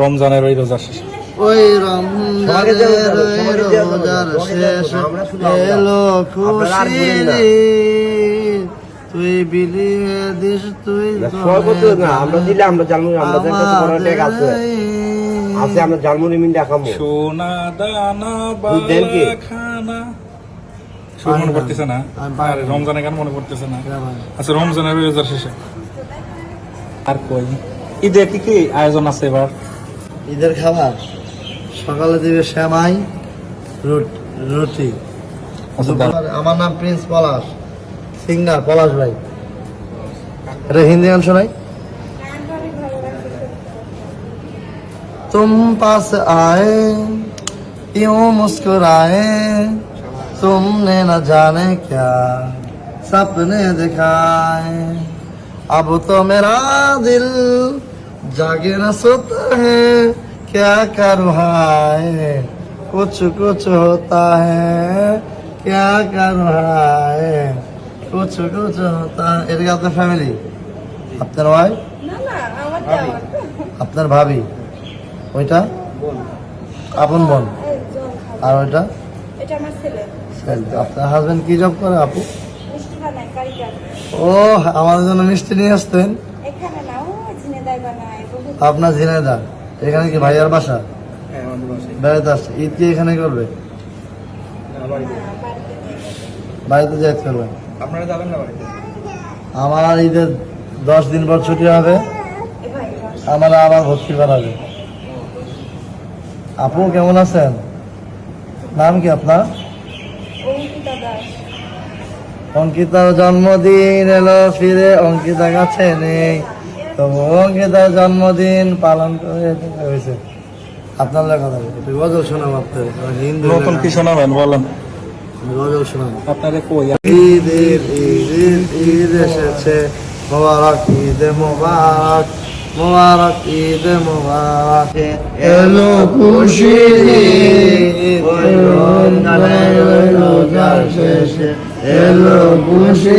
রমজানের ওই রোজা শেষে। ওই রমজানের ওই রোজার শেষ এলো খুশি তুই বিলিয়ে দিস তুই না আমরা দিলে আমরা জানব আমাদের কাছে বড় ট্যাগ আছে। আছে আমরা জানব নিমিন দেখাবো। সোনা দানা খানা মনে পড়তেছে না? আরে না। মনে পড়তেছে না। আচ্ছা রমজানের রোজার শেষে। আর কই? ঈদে কি কি আয়োজন আছে এবার? ঈদের খাবার সকালে দিবে শ্যামাই রুট- রুটি আচ্ছা দাও। আমার নাম প্রিন্স পলাশ সিঙ্গার পলাশ ভাই এটা হিন্দি গান শোনাই तुम पास आए यूं मुस्कुराए तुमने न जाने क्या सपने दिखाए अब तो मेरा दिल जागे न सोता है क्या करूँ हाय कुछ कुछ होता है क्या करूँ हाय कुछ कुछ होता है এটা কি আপনার ফ্যামিলি আপনার ওয়াইফ না না আমার দেওয়ার আপনার ভাবি ওইটা আপন বোন এই জল খাও। আর ওইটা এটা আমার ছেলে ছেলে। আপনার হাজবেন্ড কি জব করে আপু মিষ্টি বানায় কারিগর ও আমাদের জন্য মিষ্টি নিয়ে আসতেন আপনার ঝিনাইদা এখানে কি ভাইয়ার বাসা? বেড়াতে আসছে। ঈদ কি এখানে করবে? বাড়িতে। যাইতে পারবেন আপনারা যাবেন না বাড়িতে? আমার ঈদের দশ দিন পর ছুটি হবে। আমার আবার ভর্তি করাবে আপু কেমন আছেন? নাম কি আপনার? অঙ্কিতার জন্মদিন এলো ফিরে অঙ্কিতা কাছে নেই। তবু অঙ্কিতার জন্মদিন পালন করে হয়েছে। আপনার লেখা একটু গজল শোনাম আপনার হিন্দু নতুন কি শোনাবেন বলেন। গজল শোনাম আপনারে কই ঈদ ঈদ ঈদ ঈদ ঈদ এসেছে। মোবারক ঈদ মোবারক মোবারক ঈদ মোবারক। এলো খুশি এলো খুশি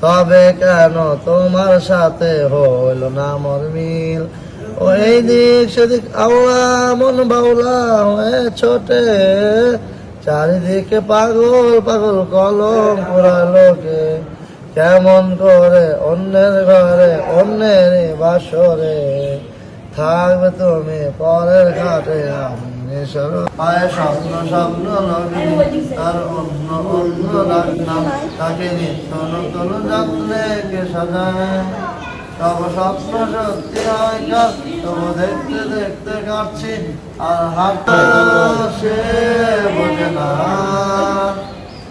তবে কেন তোমার সাথে হইল না মর মিল? ওই দিক সেদিক আওলা মন বাউলা হয়ে ছোটে। চারিদিকে পাগল পাগল কলম পুরা লোকে। কেমন করে অন্যের ঘরে অন্যের বাসরে। থাকবে তুমি পরের ঘাটে আমি। পায়ে স্বপ্ন স্বপ্ন নবী তার দেখতে দেখতে কাটছি আর হাতটা সে বোঝে না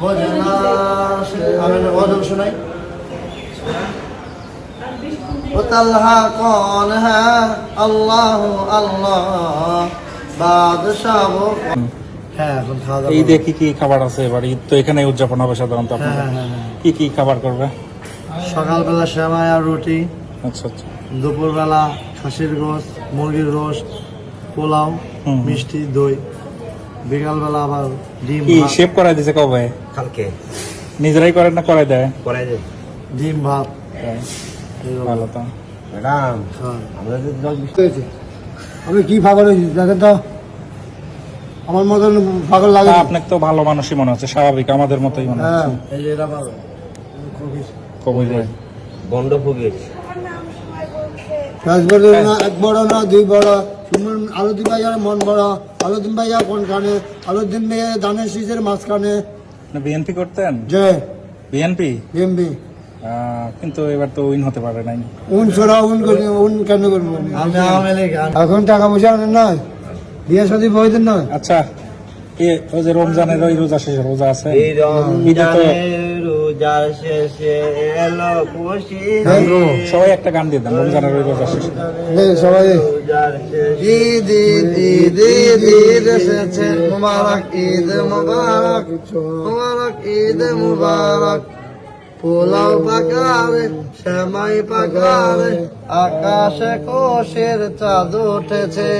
বোঝে না সে আমি বদল শোনাই وتلهى قال الله হ্যাঁ, এই দিয়ে কি কি খাবার আছে এবার। ঈদ তো এখানে উদযাপন হবে সাধারণত হ্যাঁ, হ্যাঁ, কি কি খাবার করবে? সকালবেলা সেমাই আর রুটি আচ্ছা আচ্ছা। দুপুরবেলা খাসির গোস মুরগির রোস্ট পোলাও মিষ্টি দই। বিকালবেলা আবার ডিম কি শেপ করাই দিয়েছে কবে? কালকে। নিজেরাই করেন না করাই দেয়? করাই দেয়। ডিম ভাত। ভালো তো। ম্যাডাম আমরা কি ভাগ দেখেন তো। আমার মতন পাগল লাগে আপনাকে তো ভালো মানুষই মনে হচ্ছে স্বাভাবিক আমাদের মতোই মনে হ্যাঁ হচ্ছে এই যে এটা পাবো কবি ভাই। বন্ধ ফুগিস আমার নাম সবাই বলছে এক বড় না এক বড় না দুই বড়। সুমন আলুদিন ভাইয়ার মন বড়। আলুদিন ভাইয়া কোনখানে আলুদিন ভাইয়া ধানের শীষের মাঝখানে। বিএনপি করতেন? যে। বিএনপি? এমবি কিন্তু এবার তো উইন হতে পারে নাই। উন ছোড়া উন করি উন কেন করব? এখন টাকা পয়সা নয় বিয়ে শাদী বইতেন নয়? আচ্ছা এ ওই যে রমজানের ওই রোজা শেষ রোজা আছে। রোজা রোজার শেষে এলো খুশি। সবাই একটা গান দিয়ে দেন রমজানের ওই রোজা শেষে। সবাই। রোজার শেষে ঈদ ঈদ ঈদ ঈদ ঈদ এসেছে। মুবারক ঈদ মুবারক। মুবারক ঈদ মুবারক। পোলাও পাকারে শ্যামাই পাকারে আকাশে কোষের চাঁদ উঠেছে।